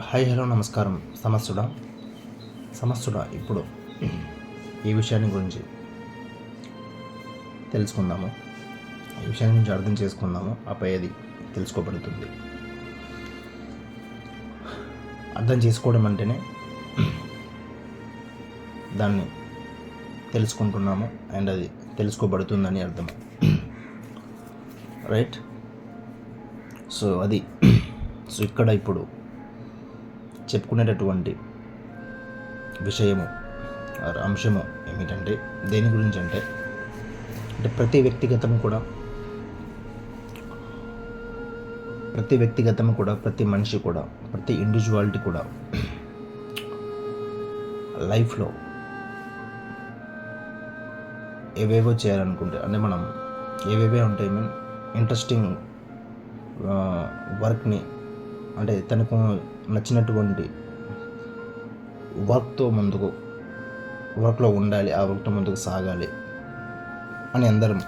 Hi hello నమస్కారం. సమస్సుడా? సమస్సుడా ఇప్పుడు ఈ విషయాన్ని గురించి తెలుసుకుందాము. ఈ విషయాన్ని గురించి అర్థం చేసుకుందాము. ఆపై అది తెలుసుకోబడుతుంది. అర్థం చేసుకోవడం అంటేనే దాన్ని తెలుసుకుంటున్నాము. అండ్ అది తెలుసుకోబడుతుందని అర్థం. రైట్? సో అది సో ఇక్కడ ఇప్పుడు చెప్పుకునేటటువంటి విషయము అంశము ఏమిటంటే దేని గురించి అంటే అంటే ప్రతి వ్యక్తిగతం కూడా ప్రతి వ్యక్తిగతం కూడా ప్రతి మనిషి కూడా ప్రతి ఇండివిజువాలిటీ కూడా లైఫ్లో ఏవేవో చేయాలనుకుంటే అంటే మనం ఏవేవే ఉంటాయి మీన్ ఇంట్రెస్టింగ్ వర్క్ని అంటే తనకు నచ్చినటువంటి వర్క్తో ముందుకు వర్క్లో ఉండాలి ఆ వర్క్తో ముందుకు సాగాలి అని అందరం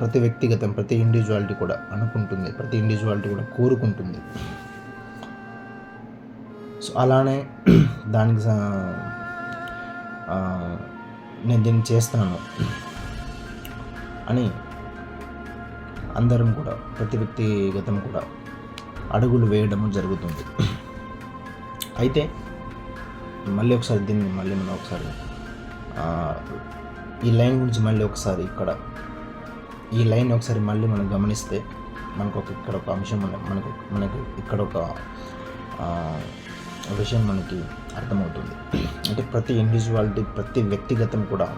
ప్రతి వ్యక్తిగతం ప్రతి ఇండివిజువాలిటీ కూడా అనుకుంటుంది ప్రతి ఇండివిజువాలిటీ కూడా కోరుకుంటుంది. సో అలానే దానికి నేను దీన్ని చేస్తాను అని అందరం కూడా ప్రతి వ్యక్తిగతం కూడా అడుగులు వేయడము జరుగుతుంది. అయితే మళ్ళీ ఒకసారి దీన్ని మళ్ళీ మనం ఒకసారి ఈ లైన్ గురించి మళ్ళీ ఒకసారి ఇక్కడ ఈ లైన్ ఒకసారి మళ్ళీ మనం గమనిస్తే మనకు ఒక ఇక్కడ ఒక అంశం మనకు మనకు ఇక్కడ ఒక విషయం మనకి అర్థమవుతుంది. అంటే ప్రతి ఇండివిజువాలిటీ ప్రతి వ్యక్తిగతం కూడా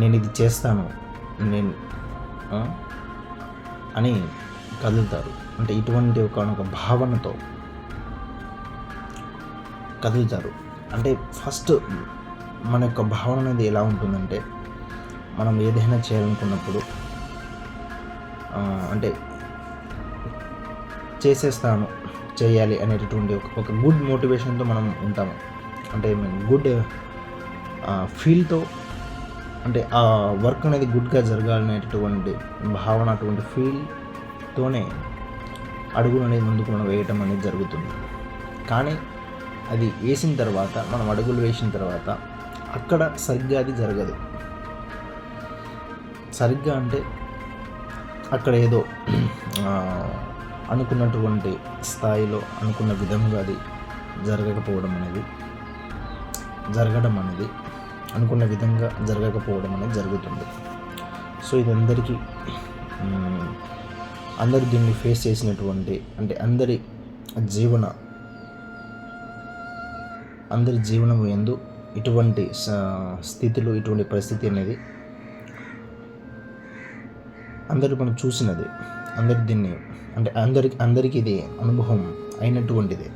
నేను ఇది చేస్తాను నేను అని కదులుతారు. అంటే ఇటువంటి ఒక భావనతో కదులుతారు. అంటే ఫస్ట్ మన యొక్క భావన అనేది ఎలా ఉంటుందంటే మనం ఏదైనా చేయాలనుకున్నప్పుడు అంటే చేసేస్తాను చేయాలి అనేటటువంటి ఒక ఒక గుడ్ మోటివేషన్తో మనం ఉంటాము. అంటే గుడ్ ఫీల్తో అంటే ఆ వర్క్ అనేది గుడ్గా జరగాలనేటటువంటి భావన అటువంటి ఫీల్ తోనే అడుగులు అనేది ముందుకు మనం వేయటం అనేది జరుగుతుంది. కానీ అది వేసిన తర్వాత మనం అడుగులు వేసిన తర్వాత అక్కడ సరిగ్గా అది జరగదు. సరిగ్గా అంటే అక్కడ ఏదో అనుకున్నటువంటి స్థాయిలో అనుకున్న విధంగా అది జరగకపోవడం అనేది జరగడం అనేది అనుకున్న విధంగా జరగకపోవడం అనేది జరుగుతుంది. సో ఇది అందరికీ అందరు దీన్ని ఫేస్ చేసినటువంటి అంటే అందరి జీవన అందరి జీవనం ఎందు ఇటువంటి స్థితిలో ఇటువంటి పరిస్థితి అనేది అందరూ మనం చూసినది. అందరి దీన్ని అంటే అందరికి అందరికీ ఇది అనుభవం అయినటువంటిది.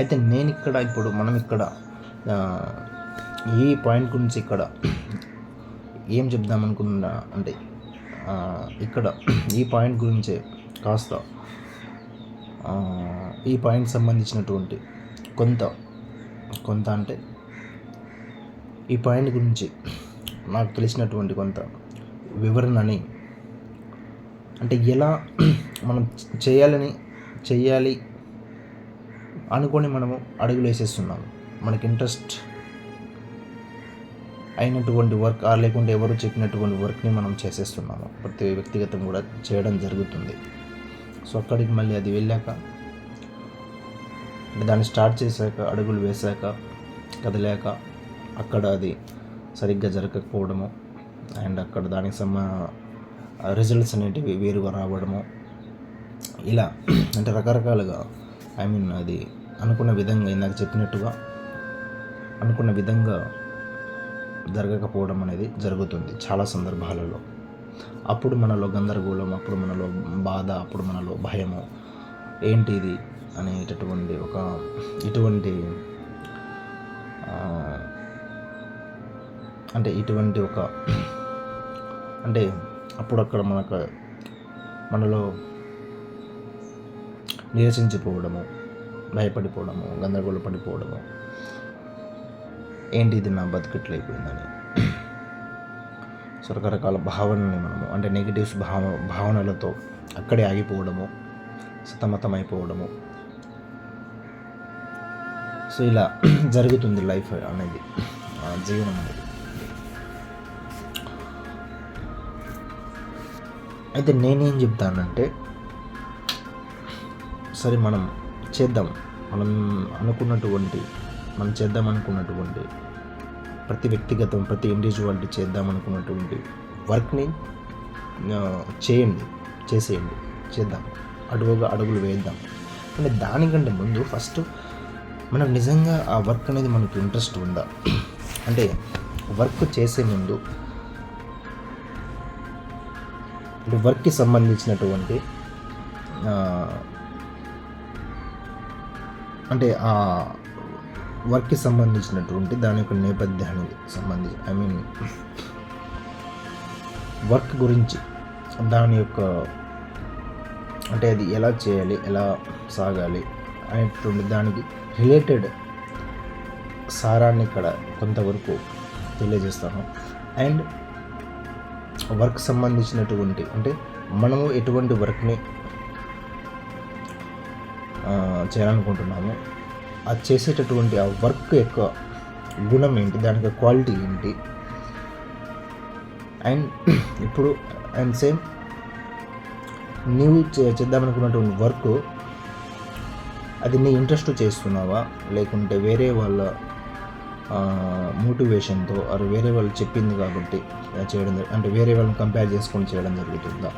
అయితే నేను ఇక్కడ ఇప్పుడు మనం ఇక్కడ ఈ పాయింట్ గురించి ఇక్కడ ఏం చెప్దాం అనుకున్నా అంటే ఇక్కడ ఈ పాయింట్ గురించే కాస్త ఈ పాయింట్ సంబంధించినటువంటి కొంత కొంత అంటే ఈ పాయింట్ గురించి నాకు తెలిసినటువంటి కొంత వివరణని అంటే ఎలా మనం చేయాలని చేయాలి అనుకొని మనము అడుగులు వేసేస్తున్నాము మనకి ఇంట్రెస్ట్ అయినటువంటి వర్క్ ఆ లేకుంటే ఎవరు చెప్పినటువంటి వర్క్ని మనం చేసేస్తున్నాము. ప్రతి వ్యక్తిగతం కూడా చేయడం జరుగుతుంది. సో అక్కడికి మళ్ళీ అది వెళ్ళాక దాన్ని స్టార్ట్ చేశాక అడుగులు వేశాక కదిలాక అక్కడ అది సరిగ్గా జరగకపోవడము అండ్ అక్కడ దానికి సమ రిజల్ట్స్ అనేటివి వేరుగా రావడము ఇలా అంటే రకరకాలుగా ఐ మీన్ అది అనుకున్న విధంగా ఇందాక చెప్పినట్టుగా అనుకున్న విధంగా జరగకపోవడం అనేది జరుగుతుంది చాలా సందర్భాలలో. అప్పుడు మనలో గందరగోళం అప్పుడు మనలో బాధ అప్పుడు మనలో భయము. ఏంటి ఇది? అనేటటువంటి ఒక ఇటువంటి అంటే ఇటువంటి ఒక అంటే అప్పుడు అక్కడ మనకు మనలో నిరసించిపోవడము భయపడిపోవడము గందరగోళ పడిపోవడము ఏంటి ఇది నా బతుకట్లయిపోయిందని? సో రకరకాల భావనని మనము అంటే నెగిటివ్స్ భావ భావనలతో అక్కడే ఆగిపోవడము సతమతమైపోవడము. సో ఇలా జరుగుతుంది లైఫ్ అనేది జీవనం అనేది. అయితే నేనేం చెప్తానంటే సరే మనం చేద్దాం. మనం అనుకున్నటువంటి మనం చేద్దాం అనుకున్నటువంటి ప్రతి వ్యక్తిగతం ప్రతి ఇండివిజువాలిటీ చేద్దాం అనుకున్నటువంటి వర్క్ని చేయండి చేసేయండి చేద్దాం. అడుగుగా అడుగులు వేద్దాం. కానీ దానికంటే ముందు ఫస్ట్ మనం నిజంగా ఆ వర్క్ అనేది మనకు ఇంట్రెస్ట్ ఉందా? అంటే వర్క్ చేసే ముందు అంటే వర్క్కి సంబంధించినటువంటి అంటే ఆ వర్క్కి సంబంధించినటువంటి దాని యొక్క నేపథ్యానికి సంబంధించి ఐ మీన్ వర్క్ గురించి దాని యొక్క అంటే అది ఎలా చేయాలి ఎలా సాగాలి అనేటువంటి దానికి రిలేటెడ్ సారాన్ని ఇక్కడ కొంతవరకు తెలియజేస్తాను. అండ్ వర్క్ సంబంధించినటువంటి అంటే మనము ఎటువంటి వర్క్ని చేయాలనుకుంటున్నాము ఆ చేసేటటువంటి ఆ వర్క్ యొక్క గుణం ఏంటి? దాని యొక్క క్వాలిటీ ఏంటి? అండ్ ఇప్పుడు అండ్ సేమ్ నీవు చే- చేద్దామనుకున్నటువంటి వర్క్ అది నీ ఇంట్రెస్ట్ చేస్తున్నావా? లేకుంటే వేరే వాళ్ళ మోటివేషన్తో అది వేరే వాళ్ళు చెప్పింది కాబట్టి చేయడం అంటే వేరే వాళ్ళని కంపేర్ చేసుకొని చేయడం జరుగుతుందా?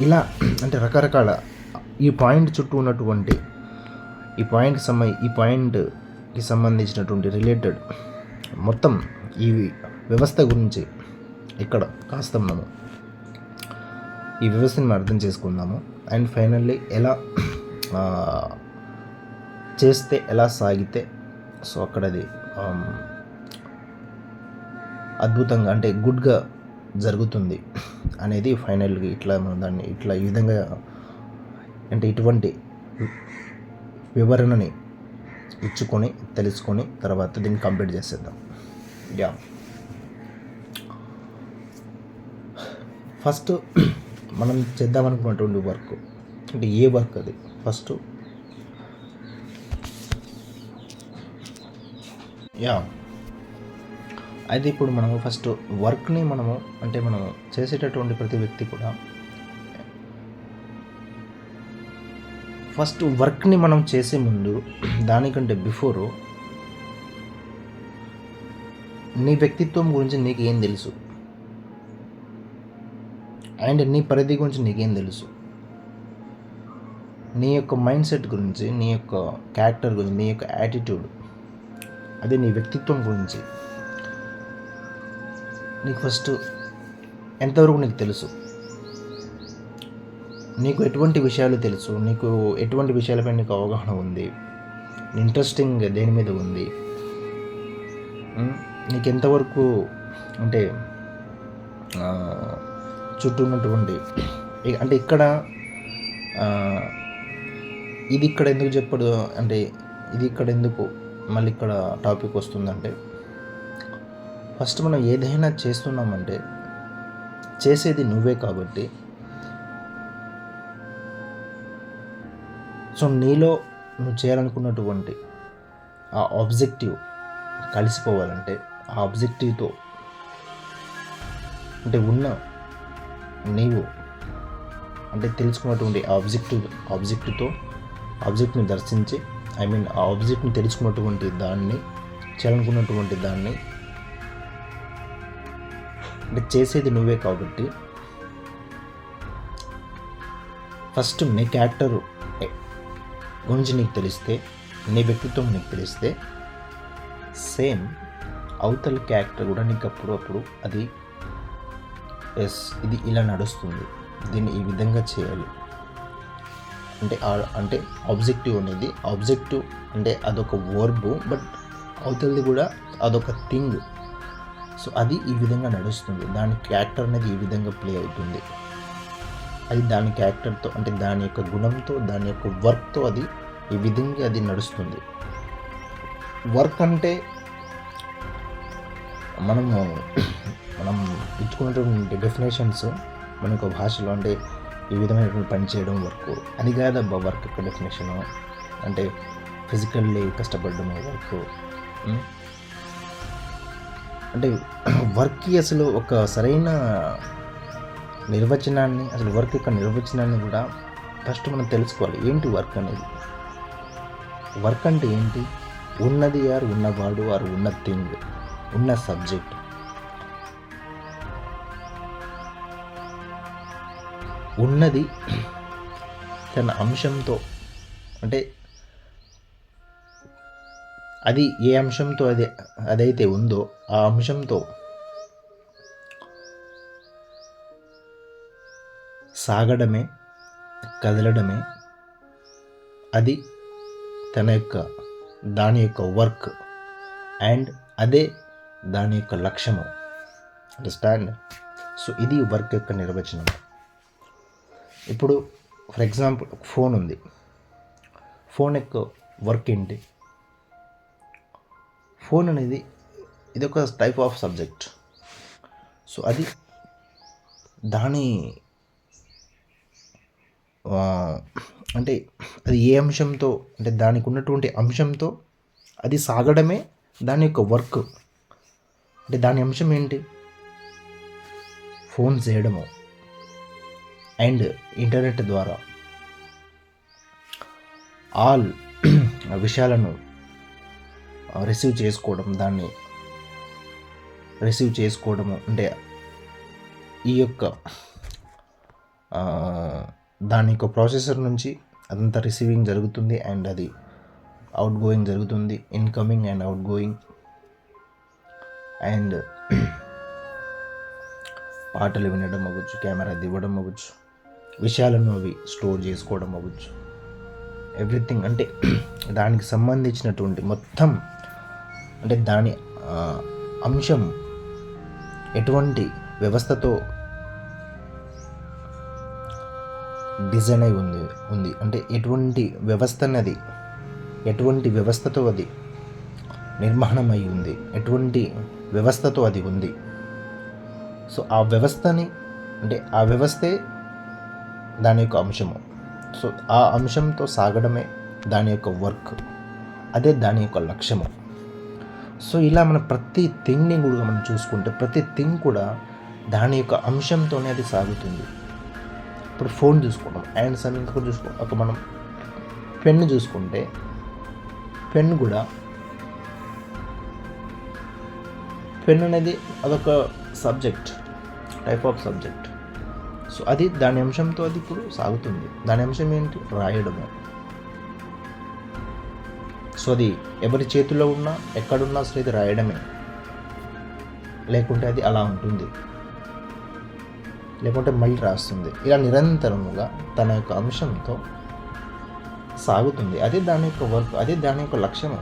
ఇలా అంటే రకరకాల ఈ పాయింట్ చుట్టూ ఉన్నటువంటి ఈ పాయింట్ సంబంధ ఈ పాయింట్కి సంబంధించినటువంటి రిలేటెడ్ మొత్తం ఈ వ్యవస్థ గురించి ఇక్కడ కాస్త మనము ఈ వ్యవస్థని మనం అర్థం చేసుకుందాము. అండ్ ఫైనల్లీ ఎలా చేస్తే ఎలా సాగితే సో అక్కడది అద్భుతంగా అంటే గుడ్గా జరుగుతుంది అనేది ఫైనల్గా ఇట్లా మనం దాన్ని ఇట్లా ఈ విధంగా అంటే ఇటువంటి వివరణని ఇచ్చుకొని తెలుసుకొని తర్వాత దీన్ని కంప్లీట్ చేసేద్దాం. యా. ఫస్ట్ మనం చేద్దామనుకున్నటువంటి వర్క్. అంటే ఏ వర్క్ అది? First yeah. అయితే ఇప్పుడు మనము ఫస్ట్ వర్క్ని మనము అంటే మనము చేసేటటువంటి ప్రతి వ్యక్తి కూడా ఫస్ట్ వర్క్ని మనం చేసే ముందు దానికంటే బిఫోర్ నీ వ్యక్తిత్వం గురించి నీకేం తెలుసు? అండ్ నీ పరిధి గురించి నీకేం తెలుసు? నీ యొక్క మైండ్ సెట్ గురించి నీ యొక్క క్యారెక్టర్ గురించి నీ యొక్క యాటిట్యూడ్ అదే నీ వ్యక్తిత్వం గురించి నీకు ఫస్ట్ ఎంతవరకు నీకు తెలుసు? నీకు ఎటువంటి విషయాలు తెలుసు? నీకు ఎటువంటి విషయాలపై నీకు అవగాహన ఉంది? ఇంట్రెస్టింగ్ దేని మీద ఉంది? నీకు ఎంతవరకు అంటే చుట్టూ ఉన్నటువంటి అంటే ఇక్కడ ఇది ఇక్కడ ఎందుకు చెప్పడు అంటే ఇది ఇక్కడ ఎందుకు మళ్ళీ ఇక్కడ టాపిక్ వస్తుందంటే ఫస్ట్ మనం ఏదైనా చేస్తున్నామంటే చేసేది నువ్వే కాబట్టి సో నీలో నువ్వు చేయాలనుకున్నటువంటి ఆ ఆబ్జెక్టివ్ కలిసిపోవాలంటే ఆ ఆబ్జెక్టివ్తో అంటే ఉన్న నీవు అంటే తెలుసుకున్నటువంటి ఆబ్జెక్టివ్ ఆబ్జెక్టివ్తో ఆబ్జెక్ట్ని దర్శించి ఐ మీన్ ఆ ఆబ్జెక్ట్ని తెలుసుకున్నటువంటి దాన్ని చేయాలనుకున్నటువంటి దాన్ని అంటే చేసేది నువ్వే కాబట్టి ఫస్ట్ నీ క్యారెక్టర్ గురించి నీకు తెలిస్తే నీ వ్యక్తిత్వం నీకు తెలిస్తే సేమ్ అవతల క్యారెక్టర్ కూడా నీకు అప్పుడప్పుడు అది ఎస్ ఇది ఇలా నడుస్తుంది. దీన్ని ఈ విధంగా చేయాలి. అంటే అంటే ఆబ్జెక్టివ్ అనేది ఆబ్జెక్టివ్ అంటే అదొక వర్బ్ బట్ అవతలది కూడా అదొక థింగ్. సో అది ఈ విధంగా నడుస్తుంది. దాని క్యారెక్టర్ అనేది ఈ విధంగా ప్లే అవుతుంది. అది దాని క్యారెక్టర్తో అంటే దాని యొక్క గుణంతో దాని యొక్క వర్క్తో అది ఈ విధంగా అది నడుస్తుంది. వర్క్ అంటే మనము మనం ఇచ్చుకున్నటువంటి డెఫినేషన్స్ మన యొక్క భాషలో అంటే ఈ విధమైనటువంటి పని చేయడం వర్క్ అది కాదబ్బా వర్క్ యొక్క డెఫినేషన్ అంటే ఫిజికల్లీ కష్టపడడం వర్క్. అంటే వర్క్కి అసలు ఒక సరైన నిర్వచనాన్ని అసలు వర్క్ యొక్క నిర్వచనాన్ని కూడా ఫస్ట్ మనం తెలుసుకోవాలి. ఏంటి వర్క్ అనేది? వర్క్ అంటే ఏంటి? ఉన్నది ఆర్ ఉన్నవాడు ఆర్ ఉన్న థింగ్ ఉన్న సబ్జెక్ట్. ఉన్నది తన అంశంతో అంటే అది ఏ అంశంతో అది అదైతే ఉందో ఆ అంశంతో సాగడమే కదలడమే అది తన యొక్క దాని యొక్క వర్క్. అండ్ అదే దాని యొక్క లక్ష్యము. అండర్స్టాండ్ సో ఇది వర్క్ యొక్క నిర్వచనం. ఇప్పుడు ఫర్ ఎగ్జాంపుల్ ఫోన్ ఉంది. ఫోన్ యొక్క వర్క్ ఏంటి? ఫోన్ అనేది ఇది ఒక టైప్ ఆఫ్ సబ్జెక్ట్ సో అది దాని అంటే అది ఏ అంశంతో అంటే దానికి ఉన్నటువంటి అంశంతో అది సాగడమే దాని యొక్క వర్క్. అంటే దాని అంశం ఏంటి? ఫోన్ చేయడము. అండ్ ఇంటర్నెట్ ద్వారా ఆల్ విషయాలను రిసీవ్ చేసుకోవడం దాన్ని రిసీవ్ చేసుకోవడము. అంటే ఈ యొక్క దాని యొక్క ప్రాసెసర్ నుంచి అదంతా రిసీవింగ్ జరుగుతుంది అండ్ అది అవుట్ గోయింగ్ జరుగుతుంది incoming and outgoing and పాటలు వినడం అవ్వచ్చు కెమెరా దివ్వడం అవ్వచ్చు విషయాలను అవి స్టోర్ చేసుకోవడం అవ్వచ్చు. ఎవ్రీథింగ్ అంటే దానికి సంబంధించినటువంటి మొత్తం అంటే దాని అంశం ఎటువంటి వ్యవస్థతో డిజైన్ అయి ఉంది ఉంది. అంటే ఎటువంటి వ్యవస్థ అన్నది ఎటువంటి వ్యవస్థతో అది నిర్మాణం అయి ఉంది ఎటువంటి వ్యవస్థతో అది ఉంది. సో ఆ వ్యవస్థని అంటే ఆ వ్యవస్థే దాని యొక్క అంశము. సో ఆ అంశంతో సాగడమే దాని యొక్క వర్క్. అదే దాని యొక్క లక్ష్యము. సో ఇలా మనం ప్రతి థింగ్ని కూడా మనం చూసుకుంటే ప్రతి థింగ్ కూడా దాని యొక్క అంశంతోనే అది సాగుతుంది. ఇప్పుడు ఫోన్ చూసుకుంటాం అండ్ సమ్ ఇంకొక చూసుకో ఒక మనం పెన్ను చూసుకుంటే పెన్ కూడా పెన్ అనేది అదొక subject type of subject. So అది దాని అంశంతో అది ఇప్పుడు సాగుతుంది. దాని అంశం ఏంటి? రాయడము. సో అది ఎవరి చేతిలో ఉన్నా ఎక్కడున్నా అసలు ఇది రాయడమే. లేకుంటే అది అలా ఉంటుంది. లేకుంటే మళ్ళీ రాస్తుంది. ఇలా నిరంతరముగా తన యొక్క అంశంతో సాగుతుంది. అదే దాని యొక్క వర్క్ అదే దాని యొక్క లక్ష్యము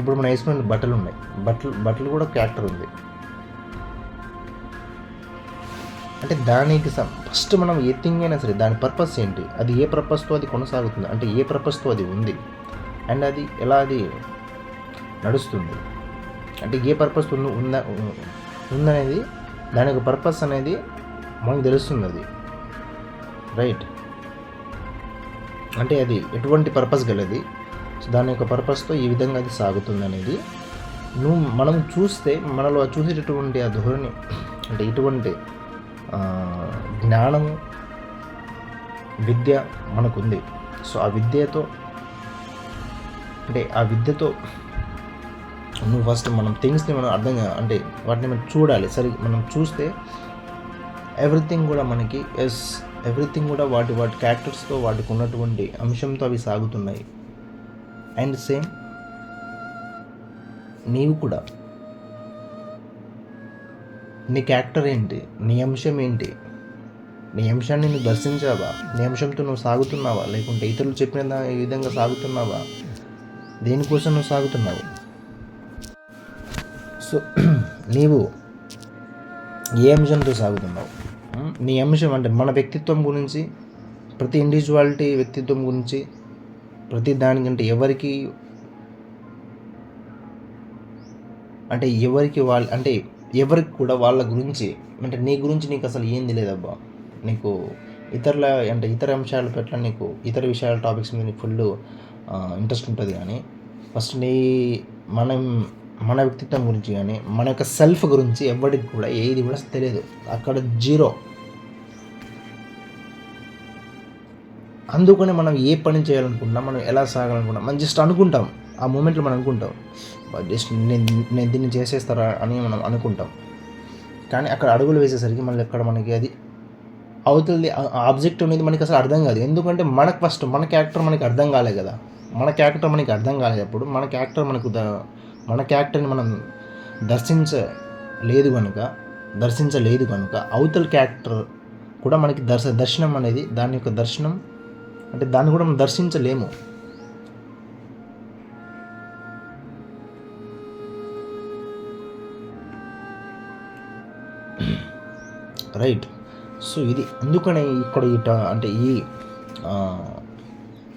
ఇప్పుడు మనం వేసుకున్న బట్టలు ఉన్నాయి. బట్టలు బట్టలు కూడా క్యారెక్టర్ ఉంది. అంటే దానికి ఫస్ట్ మనం ఏ థింగ్ అయినా సరే దాని పర్పస్ ఏంటి? అది ఏ పర్పస్తో అది కొనసాగుతుంది? అంటే ఏ పర్పస్తో అది ఉంది? అండ్ అది ఎలా అది నడుస్తుంది? అంటే ఏ పర్పస్ ఉందా ఉందనేది దాని యొక్క పర్పస్ అనేది మనకు తెలుస్తుంది అది రైట్ అంటే అది ఎటువంటి పర్పస్ గలది? సో దాని యొక్క పర్పస్తో ఈ విధంగా అది సాగుతుంది అనేది నువ్వు మనం చూస్తే మనలో చూసేటటువంటి ఆ ధోరణి అంటే ఇటువంటి జ్ఞానము విద్య మనకుంది. సో ఆ విద్యతో అంటే ఆ విద్యతో నువ్వు ఫస్ట్ మనం థింగ్స్ని మనం అర్థం అంటే వాటిని మనం చూడాలి. సరే మనం చూస్తే ఎవ్రీథింగ్ కూడా మనకి ఎస్ ఎవ్రీథింగ్ కూడా వాటి వాటి క్యారెక్టర్స్తో వాటికి ఉన్నటువంటి అంశంతో అవి సాగుతున్నాయి. అండ్ సేమ్ నీవు కూడా. నీ క్యారెక్టర్ ఏంటి? నీ అంశం ఏంటి? నీ అంశాన్ని నువ్వు దర్శించావా? నీ అంశంతో నువ్వు సాగుతున్నావా? లేకుంటే ఇతరులు చెప్పిన విధంగా సాగుతున్నావా? దేనికోసం నువ్వు సాగుతున్నావు? సో నీవు ఏ అంశంతో సాగుతున్నావు? నీ అంశం అంటే మన వ్యక్తిత్వం గురించి ప్రతి ఇండివిజువాలిటీ వ్యక్తిత్వం గురించి ప్రతి దానికంటే ఎవరికి అంటే ఎవరికి వాళ్ళ అంటే ఎవరికి కూడా వాళ్ళ గురించి అంటే నీ గురించి నీకు అసలు ఏం తెలియదబ్బా? నీకు ఇతరుల అంటే ఇతర అంశాల పట్ల నీకు ఇతర విషయాల టాపిక్స్ మీద నీకు ఫుల్ ఇంట్రెస్ట్ ఉంటుంది కానీ ఫస్ట్ నీ మనం మన వ్యక్తిత్వం గురించి కానీ మన యొక్క సెల్ఫ్ గురించి ఎవరికి కూడా ఏది కూడా తెలియదు. అక్కడ జీరో అందుకనే మనం ఏ పని చేయాలనుకుంటున్నా మనం ఎలా సాగాలనుకున్నా మనం జస్ట్ అనుకుంటాం. ఆ మూమెంట్లో మనం అనుకుంటాం. జస్ట్ నేను నేను దీన్ని చేసేస్తారా అని మనం అనుకుంటాం. కానీ అక్కడ అడుగులు వేసేసరికి మళ్ళీ ఎక్కడ మనకి అది అవుతుంది. ఆబ్జెక్ట్ అనేది మనకి అసలు అర్థం కాదు. ఎందుకంటే మనకు ఫస్ట్ మన క్యారెక్టర్ మనకి అర్థం కాలే కదా. మన క్యారెక్టర్ మనకి అర్థం కాలేటప్పుడు మన క్యారెక్టర్ మనకు మన క్యారెక్టర్ని మనం దర్శించలేదు కనుక దర్శించలేదు కనుక అవతల క్యారెక్టర్ కూడా మనకి దర్శ దర్శనం అనేది దాని యొక్క దర్శనం అంటే దాన్ని కూడా మనం దర్శించలేము. రైట్ సో ఇది అందుకనే ఇక్కడ ఈ టా అంటే ఈ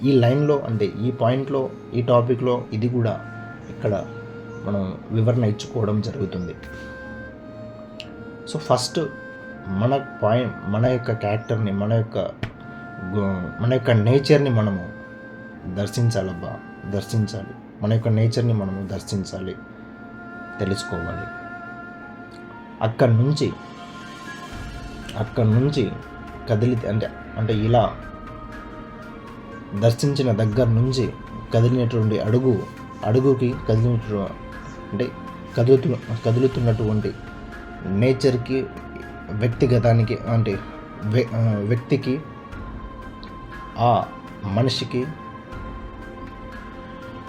ఈ లైన్లో అంటే ఈ పాయింట్లో ఈ టాపిక్లో ఇది కూడా ఇక్కడ మనం వివరణ ఇచ్చుకోవడం జరుగుతుంది. సో ఫస్ట్ మన పాయింట్ మన యొక్క క్యారెక్టర్ని మన యొక్క మన యొక్క నేచర్ని మనము దర్శించాలబ్బా దర్శించాలి. మన యొక్క నేచర్ని మనము దర్శించాలి. తెలుసుకోవాలి. అక్కడి నుంచి అక్కడి నుంచి కదిలి అంటే అంటే ఇలా దర్శించిన దగ్గర నుంచి కదిలినటువంటి అడుగు అడుగుకి కదిలినటువంటి అంటే కదులుతు కదులుతున్నటువంటి నేచర్కి వ్యక్తిగతానికి అంటే వ్య- వ్యక్తికి ఆ మనిషికి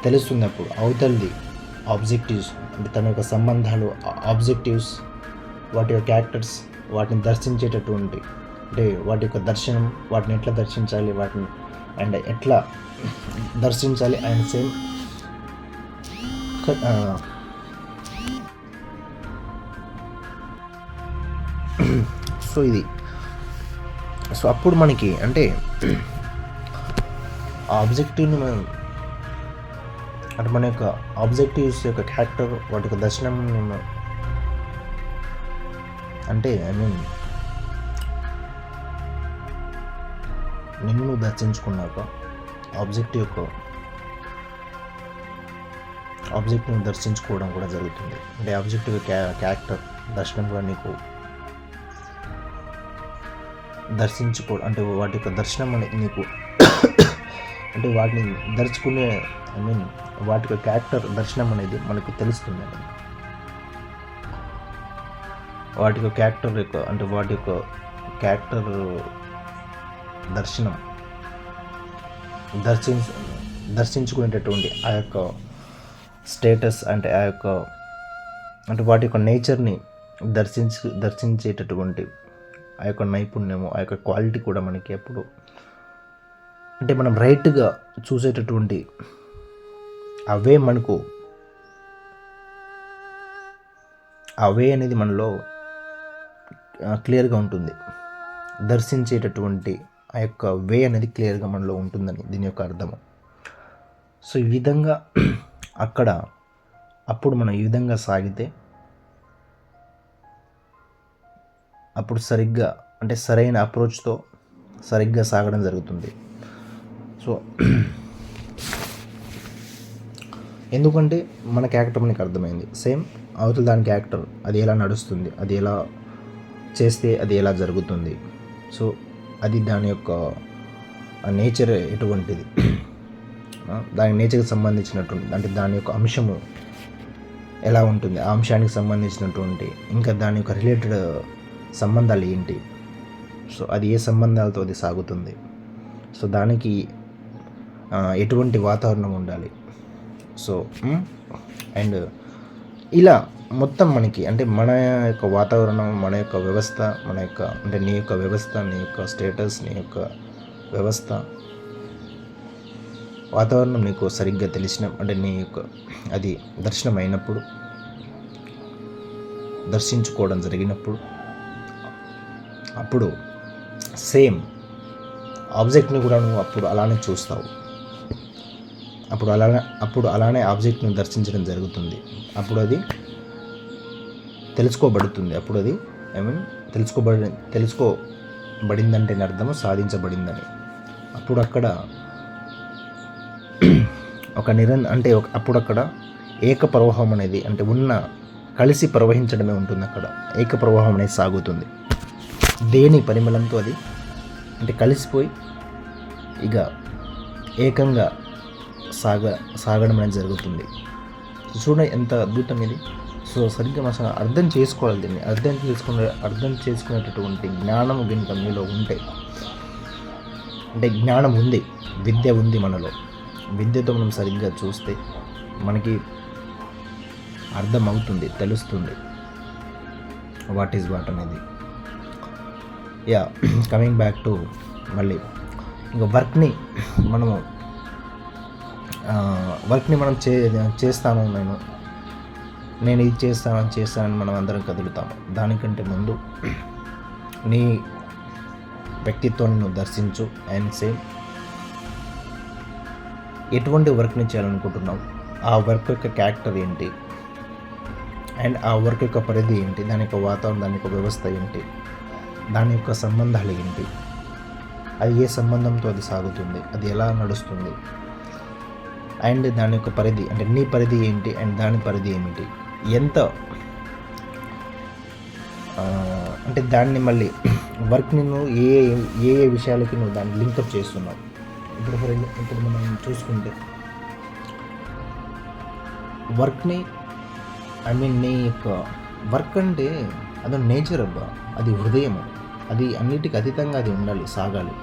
తెలుస్తున్నప్పుడు అవతలిది ఆబ్జెక్టివ్స్ అంటే తన యొక్క సంబంధాలు ఆబ్జెక్టివ్స్ వాటి యొక్క క్యారెక్టర్స్ వాటిని దర్శించేటటువంటి అంటే వాటి యొక్క దర్శనం వాటిని ఎట్లా దర్శించాలి వాటిని అండ్ ఎట్లా దర్శించాలి అండ్ సేమ్ సో ఇది. సో అప్పుడు మనకి అంటే ఆ ఆబ్జెక్టివ్ని మనం అంటే మన యొక్క ఆబ్జెక్టివ్స్ యొక్క క్యారెక్టర్ వాటి యొక్క దర్శనం అంటే ఐ మీన్ నిన్ను నువ్వు దర్శించుకున్నాక ఆబ్జెక్ట్ యొక్క ఆబ్జెక్ట్ని దర్శించుకోవడం కూడా జరుగుతుంది. అంటే ఆబ్జెక్ట్ యొక్క క్యా క్యారెక్టర్ దర్శనం కూడా నీకు దర్శించుకో అంటే వాటి యొక్క దర్శనం అనేది నీకు అంటే వాటిని దర్చుకునే ఐ మీన్ వాటి యొక్క క్యారెక్టర్ దర్శనం అనేది మనకు తెలుస్తుంది వాటి యొక్క క్యారెక్టర్ యొక్క అంటే వాటి యొక్క క్యారెక్టర్ దర్శనం దర్శించ దర్శించుకునేటటువంటి ఆ యొక్క స్టేటస్ అంటే ఆ యొక్క అంటే వాటి యొక్క నేచర్ని దర్శించు దర్శించేటటువంటి ఆ యొక్క నైపుణ్యము ఆ యొక్క క్వాలిటీ కూడా మనకి ఎప్పుడు అంటే మనం రైట్గా చూసేటటువంటి అవే మనకు అవే అనేది మనలో క్లియర్గా ఉంటుంది. దర్శించేటటువంటి ఆ యొక్క వే అనేది క్లియర్గా మనలో ఉంటుందని దీని యొక్క అర్థము. సో ఈ విధంగా అక్కడ అప్పుడు మనం ఈ విధంగా సాగితే అప్పుడు సరిగ్గా అంటే సరైన అప్రోచ్తో సరిగ్గా సాగడం జరుగుతుంది. సో ఎందుకంటే మన క్యారెక్టర్ మనకి అర్థమైంది. సేమ్ అవతల దాని క్యారెక్టర్ అది ఎలా నడుస్తుంది అది ఎలా చేస్తే అది ఎలా జరుగుతుంది. సో అది దాని యొక్క నేచర్ ఎటువంటిది. దాని నేచర్కి సంబంధించినటువంటి అంటే దాని యొక్క అంశము ఎలా ఉంటుంది ఆ అంశానికి సంబంధించినటువంటి ఇంకా దాని యొక్క రిలేటెడ్ సంబంధాలు ఏంటి? సో అది ఏ సంబంధాలతో అది సాగుతుంది? సో దానికి ఎటువంటి వాతావరణం ఉండాలి? సో అండ్ ఇలా మొత్తం మనకి అంటే మన యొక్క వాతావరణం మన యొక్క వ్యవస్థ మన యొక్క అంటే నీ యొక్క వ్యవస్థ నీ యొక్క స్టేటస్ నీ యొక్క వ్యవస్థ వాతావరణం నీకు సరిగ్గా తెలిసిన అంటే నీ యొక్క అది దర్శనం అయినప్పుడు దర్శించుకోవడం జరిగినప్పుడు అప్పుడు సేమ్ ఆబ్జెక్ట్ని కూడా నువ్వు అప్పుడు అలానే చూస్తావు. అప్పుడు అలానే అప్పుడు అలానే ఆబ్జెక్ట్ని దర్శించడం జరుగుతుంది. అప్పుడు అది తెలుసుకోబడుతుంది. అప్పుడు అది ఐ మీన్ తెలుసుకోబడి తెలుసుకోబడిందంటే అర్థము సాధించబడిందని. అప్పుడు అక్కడ ఒక నిరం అంటే ఒక అప్పుడు అక్కడ ఏక ప్రవాహం అనేది అంటే ఉన్న కలిసి ప్రవహించడమే ఉంటుంది అక్కడ. ఏక ప్రవాహం అనేది సాగుతుంది. దేని పరిమళంతో అది? అంటే కలిసిపోయి ఇక ఏకంగా సాగ సాగడం అనేది జరుగుతుంది. చూడండి ఎంత అద్భుతం ఇది. సో సరిగ్గా మనం అర్థం చేసుకోవాలి దీన్ని. అర్థం చేసుకునే అర్థం చేసుకునేటటువంటి జ్ఞానం కనుక మీలో ఉంటే. అంటే జ్ఞానం ఉంది. విద్య ఉంది మనలో. విద్యతో మనం సరిగ్గా చూస్తే మనకి అర్థమవుతుంది తెలుస్తుంది. వాట్ ఈజ్ వాట్ అనేది. యా కమింగ్ బ్యాక్ టు మళ్ళీ ఇంకా వర్క్ని మనము వర్క్ని మనం చే చేస్తాను నేను. నేను ఇది చేస్తాను చేస్తానని మనం అందరం కదులుతాము. దానికంటే ముందు నీ వ్యక్తిత్వాన్ని నువ్వు దర్శించు అండ్ సేమ్ ఎటువంటి వర్క్ని చేయాలనుకుంటున్నావు? ఆ వర్క్ యొక్క క్యారెక్టర్ ఏంటి? అండ్ ఆ వర్క్ యొక్క పరిధి ఏంటి? దాని యొక్క వాతావరణం దాని యొక్క వ్యవస్థ ఏంటి? దాని యొక్క సంబంధాలు ఏంటి? అది ఏ సంబంధంతో అది సాగుతుంది? అది ఎలా నడుస్తుంది? అండ్ దాని యొక్క పరిధి అంటే నీ పరిధి ఏంటి? అండ్ దాని పరిధి ఏమిటి? ఎంత అంటే దాన్ని మళ్ళీ వర్క్ని నువ్వు ఏ ఏ ఏ విషయాలకి నువ్వు దాన్ని లింకప్ చేస్తున్నావు? ఇప్పుడు ఫర్ ఇప్పుడు మనం చూసుకుంటే వర్క్ని ఐ మీన్ నీ యొక్క వర్క్ అంటే అదో నేచర్ అబ్బా అది హృదయం అది అన్నిటికీ అతీతంగా అది ఉండాలి సాగాలి.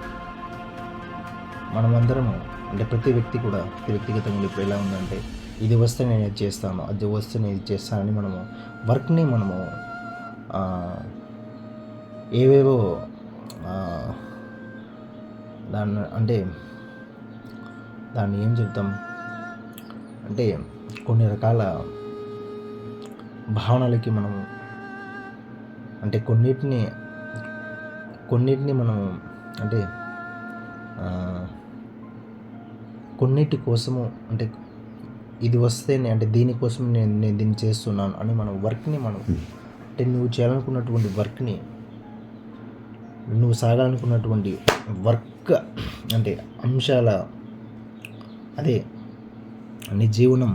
మనమందరము అంటే ప్రతి వ్యక్తి కూడా ప్రతి వ్యక్తిగతంగా ఇప్పుడు ఎలా ఉందంటే ఇది వస్తే నేను ఇది చేస్తాను అది వస్తే నేను ఇది చేస్తానని మనము వర్క్ని మనము ఏవేవో దాన్ని అంటే దాన్ని ఏం చెప్తాం? అంటే కొన్ని రకాల భావనలకి మనం అంటే కొన్నిటిని కొన్నిటిని మనం అంటే కొన్నిటి కోసము అంటే ఇది వస్తే అంటే దీనికోసం నేను నేను దీన్ని చేస్తున్నాను అని మనం వర్క్ని మనం అంటే నువ్వు చేయాలనుకున్నటువంటి వర్క్ని నువ్వు సాగాలనుకున్నటువంటి వర్క్ అంటే అంశాల అదే నీ జీవనం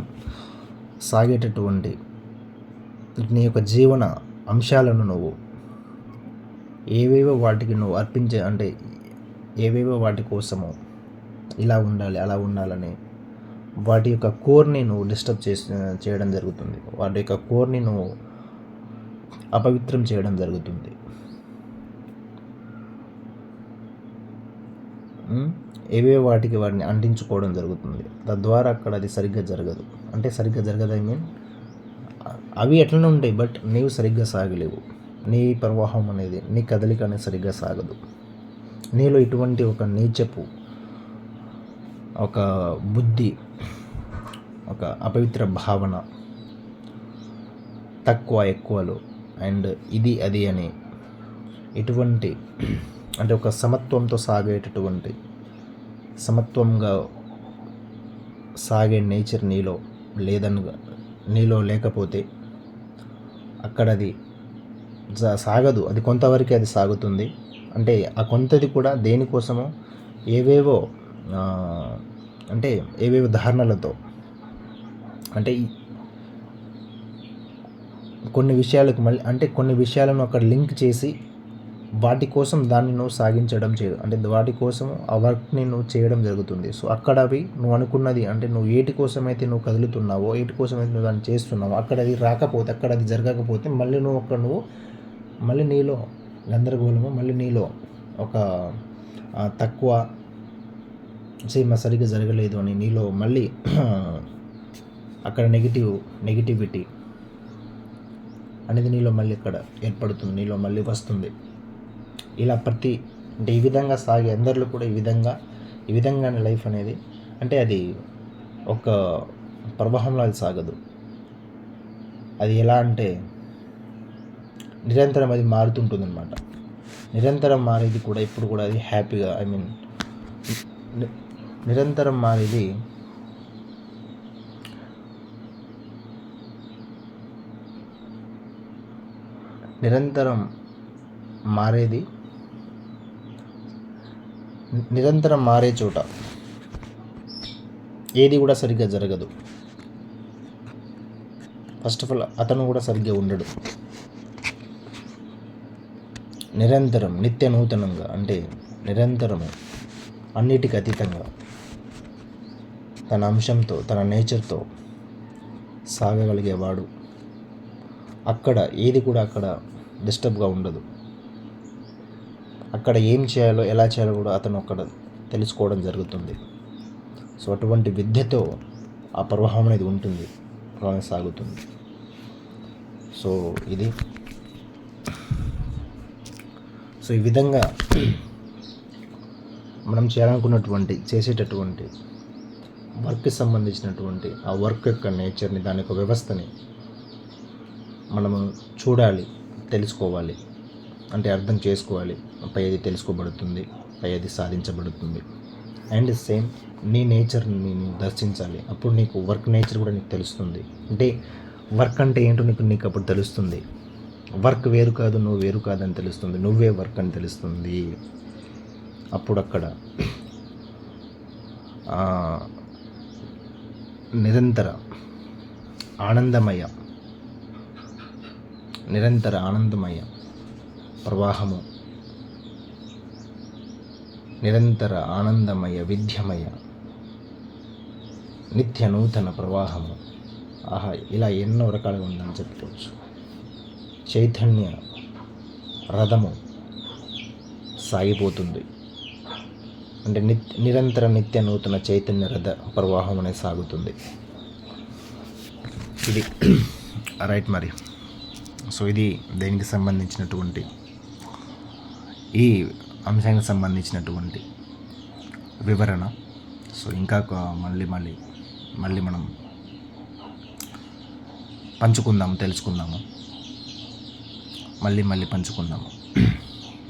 సాగేటటువంటి నీ యొక్క జీవన అంశాలను నువ్వు ఏవేవో వాటికి నువ్వు అర్పించే అంటే ఏవేవో వాటి కోసము ఇలా ఉండాలి అలా ఉండాలని వాటి యొక్క కోర్ని నువ్వు డిస్టర్బ్ చేసి చేయడం జరుగుతుంది. వాటి యొక్క కోర్ని నువ్వు అపవిత్రం చేయడం జరుగుతుంది. ఏవే ఏవేవో వాటికి వాటిని అంటించుకోవడం జరుగుతుంది. తద్వారా అక్కడ అది సరిగ్గా జరగదు. అంటే సరిగ్గా జరగదు ఐ మీన్ అవి ఎట్లనే ఉంటాయి బట్ నీవు సరిగ్గా సాగలేవు. నీ ప్రవాహం అనేది నీ కదలిక అనేది సరిగ్గా సాగదు. నీలో ఇటువంటి ఒక నీచపు ఒక బుద్ధి ఒక అపవిత్ర భావన తక్కువ ఎక్కువలు అండ్ ఇది అది అని ఇటువంటి అంటే ఒక సమత్వంతో సాగేటటువంటి సమత్వంగా సాగే నేచర్ నీలో లేదని నీలో లేకపోతే అక్కడ అది సాగదు. అది కొంతవరకే అది సాగుతుంది. అంటే ఆ కొంతది కూడా దేనికోసమో ఏవేవో అంటే ఏవేవో ధారణలతో. అంటే కొన్ని విషయాలకు మళ్ళీ అంటే కొన్ని విషయాలను అక్కడ లింక్ చేసి వాటి కోసం దాన్ని నువ్వు సాగించడం చే అంటే వాటి కోసం ఆ వర్క్ని నువ్వు చేయడం జరుగుతుంది. సో అక్కడ అవి నువ్వు అనుకున్నది అంటే నువ్వు ఏటి కోసమైతే నువ్వు కదులుతున్నావో ఏటి కోసమైతే నువ్వు దాన్ని చేస్తున్నావో అక్కడ అది రాకపోతే అక్కడ అది జరగకపోతే మళ్ళీ నువ్వు అక్కడ నువ్వు మళ్ళీ నీలో గందరగోళము మళ్ళీ నీలో ఒక తక్కువ సీమ సరిగ్గా జరగలేదు అని నీలో మళ్ళీ అక్కడ నెగిటివ్ నెగిటివిటీ అనేది నీలో మళ్ళీ ఇక్కడ ఏర్పడుతుంది నీలో మళ్ళీ వస్తుంది. ఇలా ప్రతి అంటే ఈ విధంగా సాగే అందరిలో కూడా ఈ విధంగా ఈ విధంగానే లైఫ్ అనేది అంటే అది ఒక ప్రవాహంలో అది సాగదు. అది ఎలా అంటే నిరంతరం అది మారుతుంటుంది అనమాట నిరంతరం మారేది కూడా ఇప్పుడు కూడా అది హ్యాపీగా ఐ మీన్ నిరంతరం మారేది నిరంతరం మారేది నిరంతరం మారే చోట ఏది కూడా సరిగ్గా జరగదు. ఫస్ట్ ఆఫ్ ఆల్ అతను కూడా సరిగ్గా ఉండడు. నిరంతరం నిత్య నూతనంగా అంటే నిరంతరము అన్నిటికి అతీతంగా తన అంశంతో తన నేచర్తో సాగగలిగేవాడు. అక్కడ ఏది కూడా అక్కడ డిస్టర్బ్గా ఉండదు. అక్కడ ఏం చేయాలో ఎలా చేయాలో కూడా అతను అక్కడ తెలుసుకోవడం జరుగుతుంది. సో అటువంటి విద్యతో ఆ ప్రవాహం అనేది ఉంటుంది సాగుతుంది. సో ఇది సో ఈ విధంగా మనం చేయాలనుకున్నటువంటి చేసేటటువంటి వర్క్కి సంబంధించినటువంటి ఆ వర్క్ యొక్క నేచర్ని దాని యొక్క వ్యవస్థని మనము చూడాలి తెలుసుకోవాలి అంటే అర్థం చేసుకోవాలి. పై అది తెలుసుకోబడుతుంది పై అది సాధించబడుతుంది. అండ్ సేమ్ నీ నేచర్ని నేను దర్శించాలి. అప్పుడు నీకు వర్క్ నేచర్ కూడా నీకు తెలుస్తుంది. అంటే వర్క్ అంటే ఏంటో నీకు నీకు అప్పుడు తెలుస్తుంది. వర్క్ వేరు కాదు నువ్వు వేరు కాదని తెలుస్తుంది. నువ్వే వర్క్ అని తెలుస్తుంది. అప్పుడు అక్కడ నిరంతర ఆనందమయ నిరంతర ఆనందమయ ప్రవాహము నిరంతర ఆనందమయ విద్యమయ నిత్య నూతన ప్రవాహము. ఆహా ఇలా ఎన్నో రకాలుగా ఉందని చెప్పుకోవచ్చు. చైతన్య రథము సాగిపోతుంది. అంటే నిత్ నిరంతర నిత్య నూతన చైతన్య రథ ప్రవాహం అనేది సాగుతుంది. ఇది రైట్ మరి. సో ఇది దేనికి సంబంధించినటువంటి? ఈ అంశానికి సంబంధించినటువంటి వివరణ. సో ఇంకా మళ్ళీ మళ్ళీ మళ్ళీ మనం పంచుకుందాము తెలుసుకుందాము. మళ్ళీ మళ్ళీ పంచుకుందాము.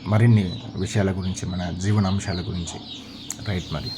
మరిన్ని విషయాల గురించి మన జీవన అంశాల గురించి. రైట్ మరి.